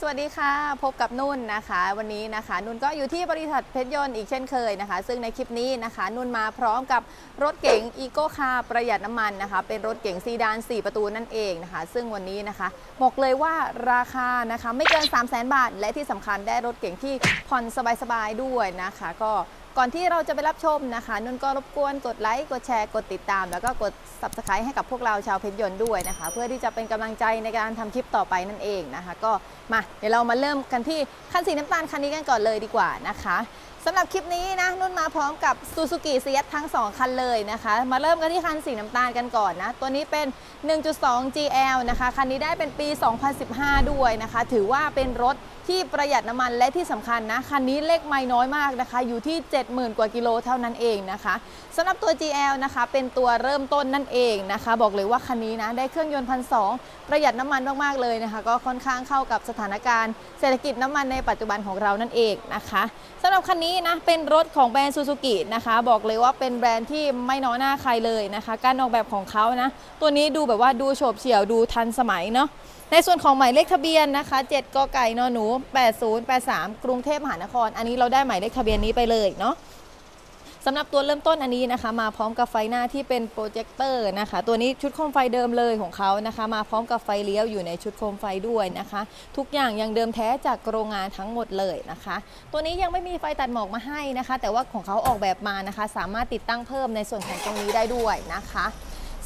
สวัสดีค่ะ พบกับนุ่นนะคะ วันนี้นะคะ นุ่นก็อยู่ที่บริษัทเพชรยนต์อีกเช่นเคยนะคะ ซึ่งในคลิปนี้นะคะ นุ่นมาพร้อมกับรถเก๋งอีโก้คาร์ประหยัดน้ำมันนะคะ เป็นรถเก๋งซีดาน 4 ประตูนั่นเองนะคะ ซึ่งวันนี้นะคะ บอกเลยว่าราคานะคะไม่เกิน 3 0 0 0 0 0 บาท และที่สำคัญได้รถเก๋งที่ผ่อนสบายๆด้วยนะคะ ก็ ก่อนที่เราจะไปรับชมนะคะ นุ่นก็รบกวนกดไลค์ กดแชร์ กดติดตาม แล้วก็กด subscribe ให้กับพวกเราชาวเพชรยนต์ด้วยนะคะ เพื่อที่จะเป็นกำลังใจในการทำคลิปต่อไปนั่นเองนะคะ ก็มาเดี๋ยวเรามาเริ่มกันที่คันสีน้ำตาลคันนี้กันก่อนเลยดีกว่านะคะ สำหรับคลิปนี้นะนุ่นมาพร้อมกับ Suzuki c ีทั้ง 2 คันเลยนะคะ มาเริ่มกันที่คันสีน้ำตาลกันก่อนนะ ตัวนี้เป็น 1.2 GL นะคะ คันนี้ได้เป็นปี 2015 ด้วยนะคะ ถือว่าเป็นรถที่ประหยัดน้ำมันและที่สำคัญนะ คันนี้เลขไม่น้อยมากนะคะ อยู่ที่ 70,000 กว่ากิโลเท่านั้นเองนะคะสำหรับตัว GL นะคะ เป็นตัวเริ่มต้นนั่นเองนะคะ บอกเลยว่าคันนี้นะได้เครื่องยนต์พันสประหยัดน้ำมันมากๆเลยนะคะ ก็ค่อนข้างเข้ากับสถานการณ์เศรษฐกิจน้ำมันในปัจจุบันของเรานั่นเองนะคะสำหรับคันนี้นะเป็นรถของแบรนด์ซูซูกินะคะ บอกเลยว่าเป็นแบรนด์ที่ไม่น้อยหน้าใครเลยนะคะ การออกแบบของเขานะ ตัวนี้ดูแบบว่าดูโฉบเฉี่ยวดูทันสมัยเนาะในส่วนของหมายเลขทะเบียนนะคะ 7กไก่นหนู 8083 กรุงเทพมหานคร อันนี้เราได้หมายเลขทะเบียนนี้ไปเลยเนาะ สำหรับตัวเริ่มต้นอันนี้นะคะ มาพร้อมกับไฟหน้าที่เป็นโปรเจคเตอร์นะคะ ตัวนี้ชุดโคมไฟเดิมเลยของเขานะคะ มาพร้อมกับไฟเลี้ยวอยู่ในชุดโคมไฟด้วยนะคะ ทุกอย่างยังเดิมแท้จากโรงงานทั้งหมดเลยนะคะ ตัวนี้ยังไม่มีไฟตัดหมอกมาให้นะคะ แต่ว่าของเขาออกแบบมานะคะ สามารถติดตั้งเพิ่มในส่วนของตรงนี้ได้ด้วยนะคะ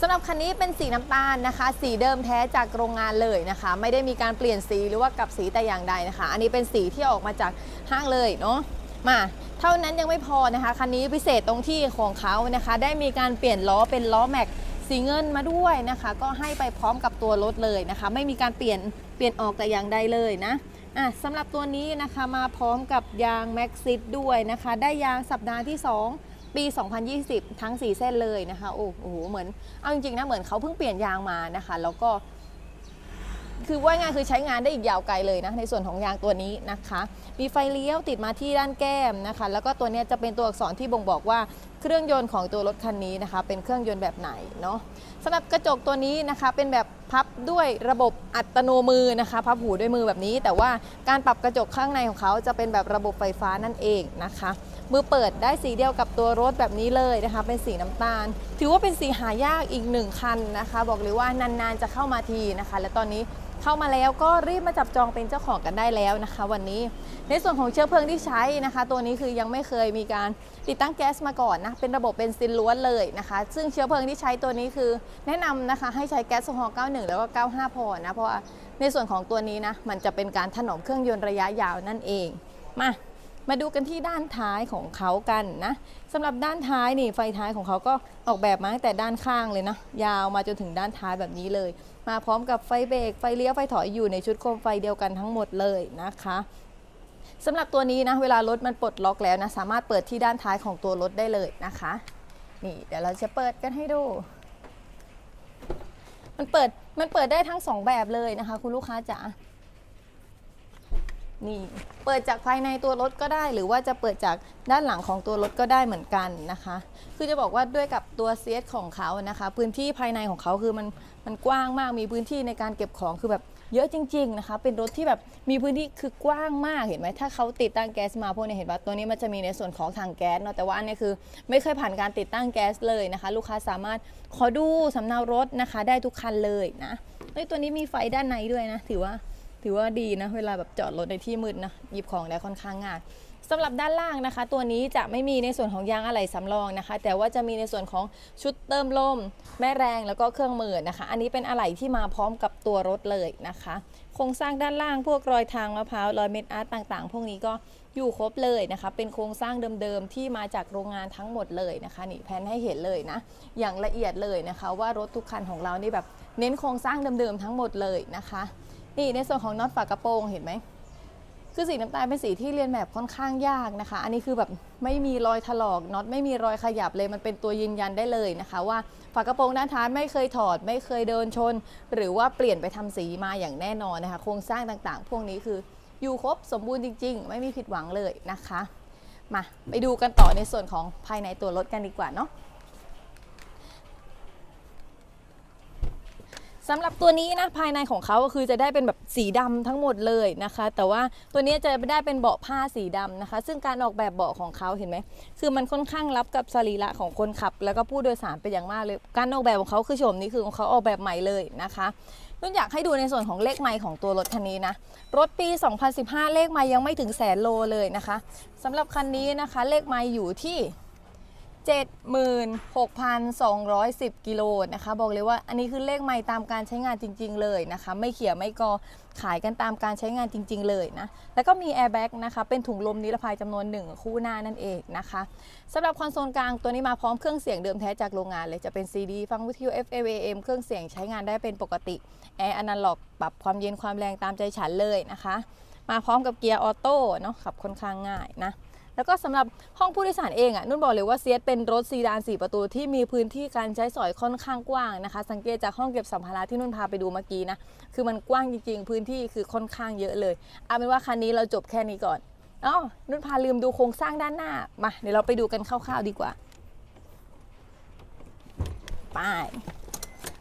สำหรับคันนี้เป็นสีน้ำตาลนะคะ สีเดิมแท้จากโรงงานเลยนะคะ ไม่ได้มีการเปลี่ยนสีหรือว่ากลับสีแต่อย่างใดนะคะ อันนี้เป็นสีที่ออกมาจากห้างเลยเนาะ มาเท่านั้นยังไม่พอนะคะคันนี้พิเศษตรงที่ของเขานะคะ ได้มีการเปลี่ยนล้อเป็นล้อแม็กสีเงินมาด้วยนะคะ ก็ให้ไปพร้อมกับตัวรถเลยนะคะ ไม่มีการเปลี่ยนเปลี่ยนออกแต่อย่างใดเลยนะอะสำหรับตัวนี้นะคะมาพร้อมกับยางแม็กซิตด้วยนะคะ ได้ยางสัปดาห์ที่ 2 ปี 2020 ทั้ง 4 เส้นเลยนะคะโอ้โหเหมือนเอาจริงๆนะเหมือนเขาเพิ่งเปลี่ยนยางมานะคะ แล้วก็ คือว่าง่ายคือใช้งานได้อีกยาวไกลเลยนะในส่วนของยางตัวนี้นะคะ มีไฟเลี้ยวติดมาที่ด้านแก้มนะคะ แล้วก็ตัวนี้จะเป็นตัวอักษรที่บ่งบอกว่าเครื่องยนต์ของตัวรถคันนี้นะคะ เป็นเครื่องยนต์แบบไหนเนาะสำหรับกระจกตัวนี้นะคะ เป็นแบบพับด้วยระบบอัตโนมือนะคะ พับหูด้วยมือแบบนี้ แต่ว่าการปรับกระจกข้างในของเขาจะเป็นแบบระบบไฟฟ้านั่นเองนะคะ มือเปิดได้สีเดียวกับตัวรถแบบนี้เลยนะคะ เป็นสีน้ำตาล ถือว่าเป็นสีหายากอีกหนึ่งคันนะคะ บอกเลยว่านานๆจะเข้ามาทีนะคะ และตอนนี้ เข้ามาแล้วก็รีบมาจับจองเป็นเจ้าของกันได้แล้วนะคะ วันนี้ในส่วนของเชื้อเพลิงที่ใช้นะคะ ตัวนี้คือยังไม่เคยมีการติดตั้งแก๊สมาก่อนนะเป็นระบบเบนซินล้วนเลยนะคะ ซึ่งเชื้อเพลิงที่ใช้ตัวนี้คือแนะนำนะคะให้ใช้แก๊สโซฮอล์91 แล้วก็ 95 พอนะเพราะในส่วนของตัวนี้นะมันจะเป็นการถนอมเครื่องยนต์ระยะยาวนั่นเองมา มาดูกันที่ด้านท้ายของเขากันนะสำหรับด้านท้ายนี่ไฟท้ายของเขาก็ออกแบบมาตั้งแต่ด้านข้างเลยนะยาวมาจนถึงด้านท้ายแบบนี้เลย มาพร้อมกับไฟเบรกไฟเลี้ยวไฟถอยอยู่ในชุดโคมไฟเดียวกันทั้งหมดเลยนะคะสำหรับตัวนี้นะเวลารถมันปลดล็อกแล้วนะสามารถเปิดที่ด้านท้ายของตัวรถได้เลยนะคะนี่เดี๋ยวเราจะเปิดกันให้ดู มันเปิดมันเปิดได้ทั้งสองแบบเลยนะคะ คุณลูกค้าจ๋า นี่ เปิดจากภายในตัวรถก็ได้ หรือว่าจะเปิดจากด้านหลังของตัวรถก็ได้เหมือนกันนะคะ คือจะบอกว่าด้วยกับตัวเซตของเขานะคะ พื้นที่ภายในของเขาคือมันมันกว้างมากมีพื้นที่ในการเก็บของคือแบบเยอะจริง ๆนะคะ เป็นรถที่แบบมีพื้นที่คือกว้างมากเห็นไหมถ้าเขาติดตั้งแก๊สมาพวกนี้เห็นว่าตัวนี้มันจะมีในส่วนของถังแก๊สเนาะแต่ว่าอันนี้คือ ไม่เคยผ่านการติดตั้งแก๊สเลยนะคะ ลูกค้าสามารถขอดูสำเนารถนะคะ ได้ทุกคันเลยนะเฮ้ยตัวนี้มีไฟด้านในด้วยนะ ถือว่า ถือว่าดีนะเวลาแบบจอดรถในที่มืดนะหยิบของได้ค่อนข้างง่ายสำหรับด้านล่างนะคะ ตัวนี้จะไม่มีในส่วนของยางอะไหล่สำรองนะคะ แต่ว่าจะมีในส่วนของชุดเติมลม แม่แรงแล้วก็เครื่องมือนะคะ อันนี้เป็นอะไหล่ที่มาพร้อมกับตัวรถเลยนะคะ โครงสร้างด้านล่างพวกรอยทางมะพร้าวรอยเม็ดอาร์ตต่างๆ พวกนี้ก็อยู่ครบเลยนะคะ เป็นโครงสร้างเดิมๆที่มาจากโรงงานทั้งหมดเลยนะคะนี่แพนให้เห็นเลยนะ อย่างละเอียดเลยนะคะ ว่ารถทุกคันของเรานี่แบบเน้นโครงสร้างเดิมๆทั้งหมดเลยนะคะ นี่ในส่วนของน็อตฝากระโปรงเห็นไหมคือสีน้ำตาลเป็นสีที่เรียนแบบค่อนข้างยากนะคะ อันนี้คือแบบไม่มีรอยถลอกน็อตไม่มีรอยขยับเลยมันเป็นตัวยืนยันได้เลยนะคะ ว่าฝากระโปรงด้านท้ายไม่เคยถอด ไม่เคยเดินชน หรือว่าเปลี่ยนไปทำสีมาอย่างแน่นอนนะคะ โครงสร้างต่างๆ พวกนี้คืออยู่ครบสมบูรณ์จริง ๆ ไม่มีผิดหวังเลยนะคะ มาไปดูกันต่อในส่วนของภายในตัวรถกันดีกว่าเนาะ สำหรับตัวนี้นะภายในของเขาก็คือจะได้เป็นแบบสีดำทั้งหมดเลยนะคะ แต่ว่าตัวนี้จะได้เป็นเบาะผ้าสีดำนะคะ ซึ่งการออกแบบเบาะของเขาเห็นไหมคือมันค่อนข้างรับกับสรีระของคนขับ แล้วก็ผู้โดยสารเป็นอย่างมากเลย การออกแบบของเขาคือโฉมนี้คือของเขาออกแบบใหม่เลยนะคะนุ่นอยากให้ดูในส่วนของเลขไมล์ของตัวรถคันนี้นะ รถปี 2015 เลขไมล์ยังไม่ถึงแสนโลเลยนะคะสำหรับคันนี้นะคะเลขไมล์อยู่ที่ 76,210 กิโลนะคะ บอกเลยว่าอันนี้คือเลขใหม่ตามการใช้งานจริง ๆ เลยนะคะ ไม่เขี่ยไม่กอขายกันตามการใช้งานจริง ๆ เลยนะ แล้วก็มีแอร์แบ็กนะคะ เป็นถุงลมนิรภัยจำนวนหนึ่งคู่หน้านั่นเองนะคะสำหรับคอนโซลกลางตัวนี้มาพร้อมเครื่องเสียงเดิมแท้จากโรงงานเลยจะเป็น CD ฟังวิทยุ FM AM เครื่องเสียงใช้งานได้เป็นปกติแอร์อนาล็อกปรับความเย็นความแรงตามใจฉันเลยนะคะ มาพร้อมกับเกียร์ออโต้เนาะขับค่อนข้างง่ายนะ แล้วก็สำหรับห้องผู้โดยสารเองอะนุ่นบอกเลยว่าเซียสเป็นรถซีดาน4ประตูที่มีพื้นที่การใช้สอยค่อนข้างกว้างนะคะ สังเกตจากห้องเก็บสัมภาระที่นุ่นพาไปดูเมื่อกี้นะคือมันกว้างจริง ๆ พื้นที่คือค่อนข้างเยอะเลยเอาเป็นว่าคันนี้เราจบแค่นี้ก่อนอ๋อนุ่นพาลืมดูโครงสร้างด้านหน้ามาเดี๋ยวเราไปดูกันคร่าวๆดีกว่าไป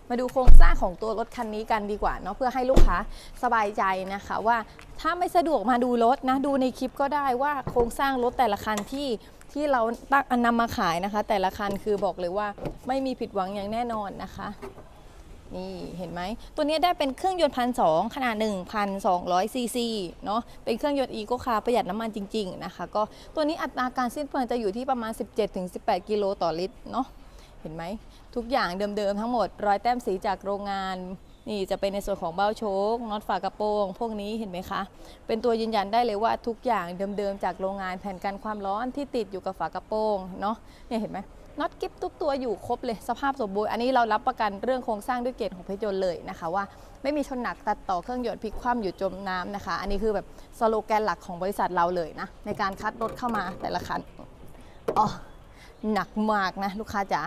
มาดูโครงสร้างของตัวรถคันนี้กันดีกว่าเนาะเพื่อให้ลูกค้าสบายใจนะคะว่าถ้าไม่สะดวกมาดูรถนะดูในคลิปก็ได้ว่าโครงสร้างรถแต่ละคันที่ที่เราตั้งนำมาขายนะคะ แต่ละคันคือบอกเลยว่าไม่มีผิดหวังอย่างแน่นอนนะคะนี่เห็นไหม ตัวนี้ได้เป็นเครื่องยนต์พันสองขนาด 1,200ซีซีเนาะเป็นเครื่องยนต์อีโกคาร์ประหยัดน้ำมันจริง ๆ นะคะ ก็ตัวนี้อัตราการสิ้นเปลืองจะอยู่ที่ประมาณ 17-18 กิโลต่อลิตรเนาะ เห็นไหมทุกอย่างเดิมๆทั้งหมดรอยแต้มสีจากโรงงาน นี่จะเป็นในส่วนของเบ้าโชคน็อตฝากระโปรง พวกนี้เห็นไหมคะ เป็นตัวยืนยันได้เลยว่าทุกอย่างเดิมๆจากโรงงานแผ่นกันความร้อนที่ติดอยู่กับฝากระโปรงเนาะเนี่ยเห็นไหมน็อตกิ๊บทุกตัวอยู่ครบเลยสภาพสมบูรณ์อันนี้เรารับประกันเรื่องโครงสร้างด้วยเกณฑ์ของเพชรยนต์เลยนะคะว่าไม่มีชนหนักตัดต่อเครื่องยนต์พลิกคว่ำอยู่จมน้ำนะคะ อันนี้คือแบบสโลแกนหลักของบริษัทเราเลยนะในการคัดรถเข้ามาแต่ละคันอ๋อหนักมากนะลูกค้าจ๋า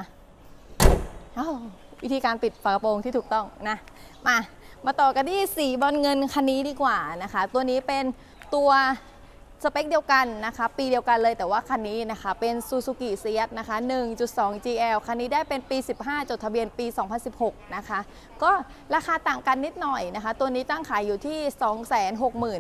วิธีการปิดฝากระโปรงที่ถูกต้องนะมามาต่อกันที่สีบอลเงินคันนี้ดีกว่านะคะ ตัวนี้เป็นตัวสเปคเดียวกันนะคะ ปีเดียวกันเลยแต่ว่าคันนี้นะคะ เป็น Suzuki s e a t นะคะ 1.2 GL คันนี้ได้เป็นปี 15 จดทะเบียนปี 2016 นะคะ ก็ราคาต่างกันนิดหน่อยนะคะ ตัวนี้ตั้งขายอยู่ที่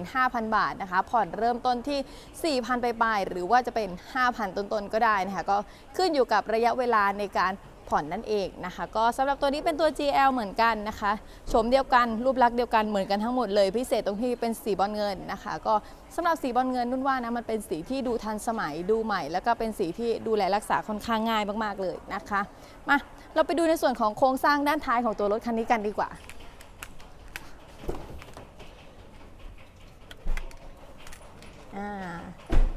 265,000 บาทนะคะ ผ่อนเริ่มต้นที่ 4,000 ไปปลายหรือว่าจะเป็น 5,000 ต้นๆ ก็ได้นะคะ ก็ขึ้นอยู่กับระยะเวลาในการ ผ่อนนั่นเองนะคะ ก็สำหรับตัวนี้เป็นตัว GL เหมือนกันนะคะโฉมเดียวกันรูปลักษณ์เดียวกันเหมือนกันทั้งหมดเลยพิเศษตรงที่เป็นสีบอลเงินนะคะ ก็สำหรับสีบอลเงินนุ่นว่านะมันเป็นสีที่ดูทันสมัยดูใหม่ แล้วก็เป็นสีที่ดูแลรักษาค่อนข้างง่ายมากๆเลยนะคะมาเราไปดูในส่วนของโครงสร้างด้านท้ายของตัวรถคันนี้กันดีกว่าอ่า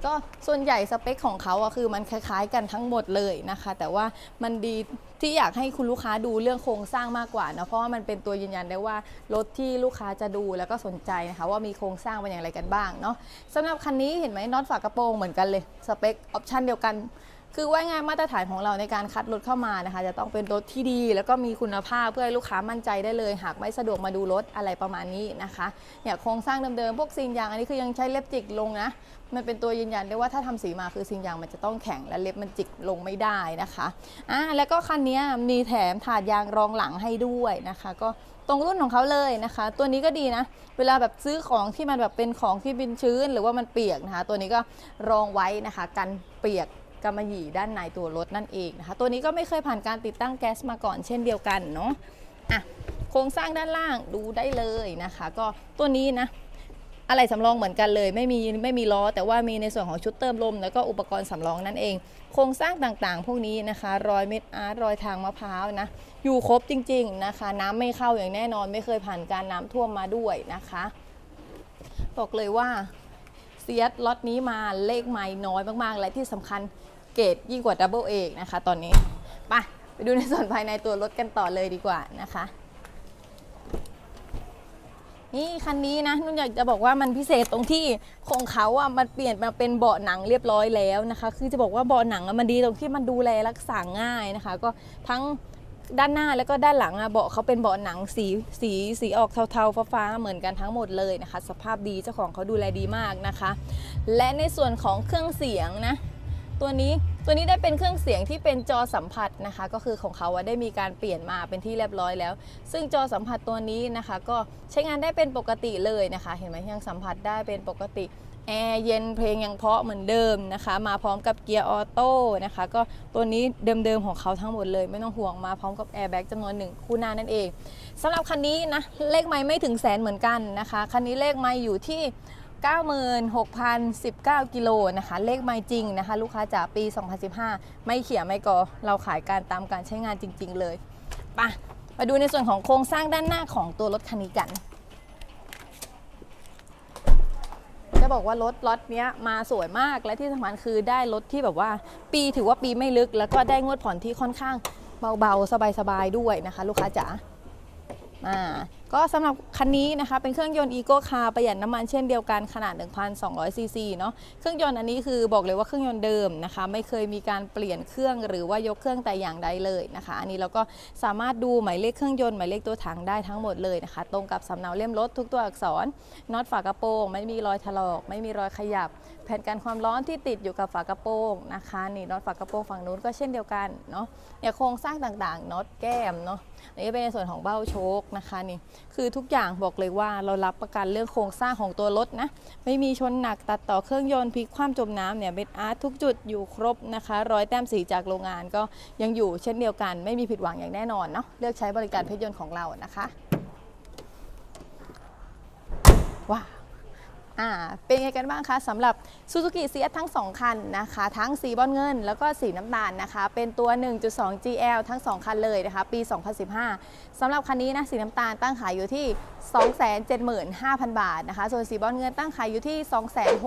ก็ส่วนใหญ่สเปคของเขาอะคือมันคล้ายๆ กันทั้งหมดเลยนะคะ แต่ว่ามันดีที่อยากให้คุณลูกค้าดูเรื่องโครงสร้างมากกว่านะเพราะว่ามันเป็นตัวยืนยันได้ว่ารถที่ลูกค้าจะดูแล้วก็สนใจนะคะว่ามีโครงสร้างเป็นอย่างไรกันบ้างเนาะสำหรับคันนี้เห็นไหมน็อตฝากระโปรงเหมือนกันเลยสเปคออปชันเดียวกัน คือว่าง่ายมาตรฐานของเราในการคัดรถเข้ามานะคะ จะต้องเป็นรถที่ดี แล้วก็มีคุณภาพเพื่อให้ลูกค้ามั่นใจได้เลย หากไม่สะดวกมาดูรถอะไรประมาณนี้นะคะเนี่ยโครงสร้างเดิมๆพวกซิงยางอันนี้คือยังใช้เล็บจิกลงนะมันเป็นตัวยืนยันได้ว่าถ้าทำสีมาคือซิงยางมันจะต้องแข็งและเล็บมันจิกลงไม่ได้นะคะอ่าแล้วก็คันนี้มีแถมถาดยางรองหลังให้ด้วยนะคะ ก็ตรงรุ่นของเขาเลยนะคะ ตัวนี้ก็ดีนะ เวลาแบบซื้อของที่มันแบบเป็นของที่เป็นชื้น หรือว่ามันเปียกนะคะ ตัวนี้ก็รองไว้นะคะ กันเปียก กำมะหยี่ด้านในตัวรถนั่นเองนะคะ ตัวนี้ก็ไม่เคยผ่านการติดตั้งแก๊สมาก่อนเช่นเดียวกันเนาะอะโครงสร้างด้านล่างดูได้เลยนะคะ ก็ตัวนี้นะอะไรสำรองเหมือนกันเลยไม่มีไม่มีล้อ แต่ว่ามีในส่วนของชุดเติมลม แล้วก็อุปกรณ์สำรองนั่นเอง โครงสร้างต่างๆ พวกนี้นะคะ รอยเม็ดอาร์ตรอยทางมะพร้าวนะอยู่ครบจริง ๆนะคะ น้ำไม่เข้าอย่างแน่นอน ไม่เคยผ่านการน้ำท่วมมาด้วยนะคะบอกเลยว่าเซียสล็อตนี้มาเลขไม้น้อยมากๆ และที่สำคัญ เกรดยิ่งกว่าดับเบิลเอกนะคะตอนนี้ไปไปดูในส่วนภายในตัวรถกันต่อเลยดีกว่านะคะ นี่คันนี้นะนุ่นอยากจะบอกว่ามันพิเศษตรงที่ของเขาอะมันเปลี่ยนมาเป็นเบาะหนังเรียบร้อยแล้วนะคะ คือจะบอกว่าเบาะหนังมันดีตรงที่มันดูแลรักษาง่ายนะคะ ก็ทั้งด้านหน้าแล้วก็ด้านหลังอะเบาะเขาเป็นเบาะหนังสีสีสีออกเทาๆฟ้าๆเหมือนกันทั้งหมดเลยนะคะ สภาพดีเจ้าของเขาดูแลดีมากนะคะ และในส่วนของเครื่องเสียงนะ ตัวนี้ตัวนี้ได้เป็นเครื่องเสียงที่เป็นจอสัมผัสนะคะ ก็คือของเขาได้มีการเปลี่ยนมาเป็นที่เรียบร้อยแล้ว ซึ่งจอสัมผัสตัวนี้นะคะ ก็ใช้งานได้เป็นปกติเลยนะคะ เห็นไหมยังสัมผัสได้เป็นปกติแอร์เย็นเพลงยังเพาะเหมือนเดิมนะคะ มาพร้อมกับเกียร์ออโต้นะคะ ก็ตัวนี้เดิมๆของเขาทั้งหมดเลย ไม่ต้องห่วงมาพร้อมกับแอร์แบ็กจำนวนหนึ่งคู่หน้านั่นเองสำหรับคันนี้นะเลขไม้ไม่ถึงแสนเหมือนกันนะคะ คันนี้เลขไม้อยู่ที่ 96,019 กิโลนะคะ เลขไม่จริงนะคะ ลูกค้าจากปี 2015 ไม่เขียไม่กอ เราขายการตามการใช้งานจริง ๆ เลยไปะมาดูในส่วนของโครงสร้างด้านหน้าของตัวรถคันนี้กัน จะบอกว่ารถล็อตเนี้ยมาสวยมากและที่สำคัญคือได้รถที่แบบว่า ปีถือว่าปีไม่ลึก แล้วก็ได้งวดผ่อนที่ค่อนข้างเบาๆ สบายๆ ด้วยนะคะ ลูกค้าจ๋าอ่าก็สำหรับคันนี้นะคะเป็นเครื่องยนต์ Eco Car ประหยัดน้ำมันเช่นเดียวกันขนาด 1,200 ซีซีเนาะเครื่องยนต์อันนี้คือบอกเลยว่าเครื่องยนต์เดิมนะคะ ไม่เคยมีการเปลี่ยนเครื่องหรือว่ายกเครื่องแต่อย่างใดเลยนะคะ อันนี้เราก็สามารถดูหมายเลขเครื่องยนต์หมายเลขตัวถังได้ทั้งหมดเลยนะคะ ตรงกับสำเนาเล่มรถทุกตัวอักษรน็อตฝากระโปรง ไม่มีรอยถลอก ไม่มีรอยขยับ แผ่นกันความร้อนที่ติดอยู่กับฝากระโปรงนะคะนี่น็อตฝากระโปรงฝั่งนู้นก็เช่นเดียวกันเนาะเนี่ยโครงสร้างต่างๆน็อตแก้มเนาะอันนี้เป็นในส่วนของเบ้าโชคนะคะนี่คือทุกอย่างบอกเลยว่าเรารับประกันเรื่องโครงสร้างของตัวรถนะ ไม่มีชนหนักตัดต่อเครื่องยนต์พลิกคว่ำจมน้ำเนี่ยเบ็ดอาร์ตทุกจุดอยู่ครบนะคะรอยแต้มสีจากโรงงานก็ยังอยู่เช่นเดียวกัน ไม่มีผิดหวังอย่างแน่นอนเนาะเลือกใช้บริการเพชรยนต์ของเรานะคะว้า อ่าเป็นไงกันบ้างคะสำหรับ Suzuki CS ทั้ง 2 คันนะคะ ทั้งสีบอลเงิน แล้วก็สีน้ำตาลนะคะ เป็นตัว 1.2 GL ทั้ง 2 คันเลยนะคะ ปี 2015สำหรับคันนี้นะสีน้ำตาลตั้งขายอยู่ที่ 275,000 บาทนะคะ ส่วนสีบอลเงินตั้งขายอยู่ที่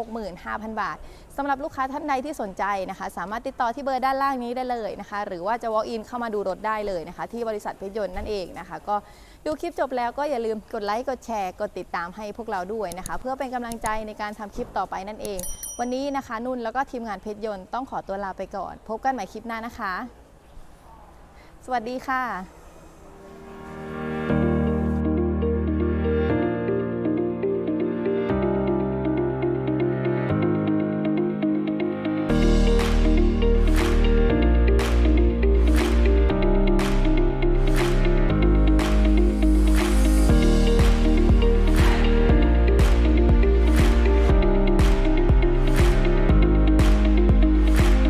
265,000 บาทสำหรับลูกค้าท่านใดที่สนใจนะคะ สามารถติดต่อที่เบอร์ด้านล่างนี้ได้เลยนะคะ หรือว่าจะ walk in เข้ามาดูรถได้เลยนะคะ ที่บริษัทเพชรยนต์นั่นเองนะคะ ก็ ดูคลิปจบแล้วก็อย่าลืมกดไลค์ กดแชร์ กดติดตามให้พวกเราด้วยนะคะ เพื่อเป็นกำลังใจในการทำคลิปต่อไปนั่นเอง วันนี้นะคะ นุ่นแล้วก็ทีมงานเพชรยนต์ต้องขอตัวลาไปก่อน พบกันใหม่คลิปหน้านะคะ สวัสดีค่ะ